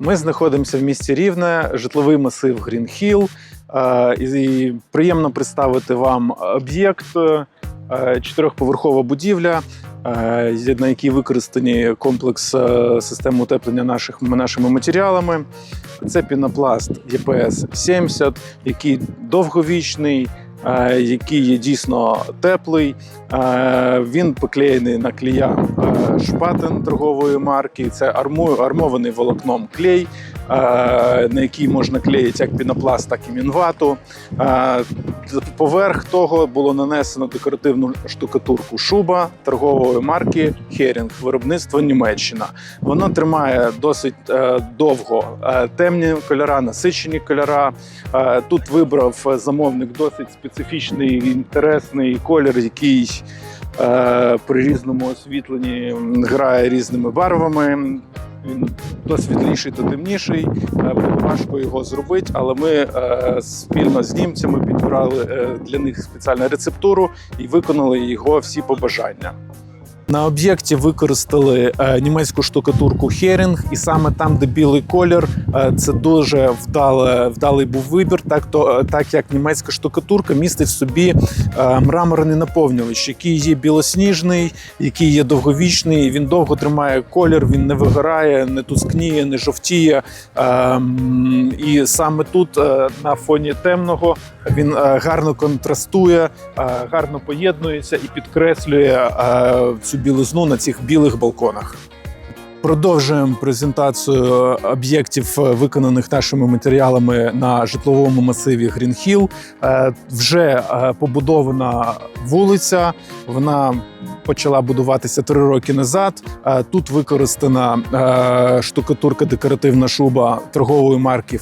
Ми знаходимося в місті Рівне, житловий масив Hill. Е, І приємно представити вам об'єкт е, чотирьохповерхова будівля, е, на якій використані комплекс систем утеплення наших, нашими матеріалами. Це пінопласт ЄПС 70, який довговічний, який є дійсно теплий. Е, Він поклеєний на клея е, шпатен торгової марки. Це армований волокном клей, е, на який можна клеїти як пінопласт, так і мінвату. Поверх того було нанесено декоративну штукатурку шуба торгової марки Херінг, виробництво Німеччина. Воно тримає досить е, довго е, темні кольора, насичені кольора. Е, Тут вибрав замовник досить специфічний інтересний колір, який при різному освітленні грає різними барвами. Він то світліший, то темніший. Е, Було важко його зробити, але ми е, спільно з німцями підбирали е, для них спеціальну рецептуру і виконали його всі побажання. На об'єкті використали е, німецьку штукатурку Херінг, і саме там, де білий колір, е, це дуже вдале, вдалий був вибір, так, то, е, так як німецька штукатурка містить в собі мраморний наповнювач, який є білосніжний, який є довговічний. Він довго тримає колір, він не вигорає, не тускніє, не жовтіє. Ем, І саме тут, на фоні темного, він гарно контрастує, гарно поєднується і підкреслює е, білизну на цих білих балконах. Продовжуємо презентацію об'єктів, е, виконаних нашими матеріалами на житловому масиві Hill. Е, Вже е, побудована вулиця. Вона почала будуватися три роки назад. Тут використана штукатурка декоративна шуба торгової марки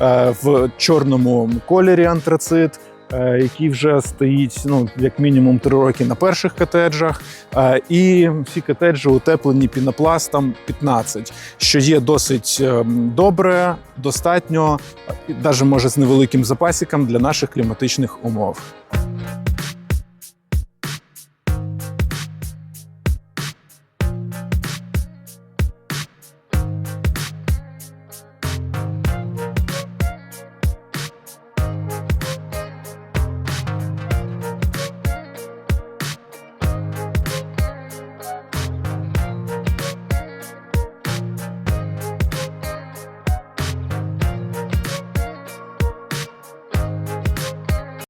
е, в чорному кольорі антрацит. Е, Який вже стоїть ну як мінімум три роки на перших котеджах, Е, і всі котеджі утеплені пінопластом 15, що є досить е, добре, достатньо, навіть може з невеликим запасиком для наших кліматичних умов.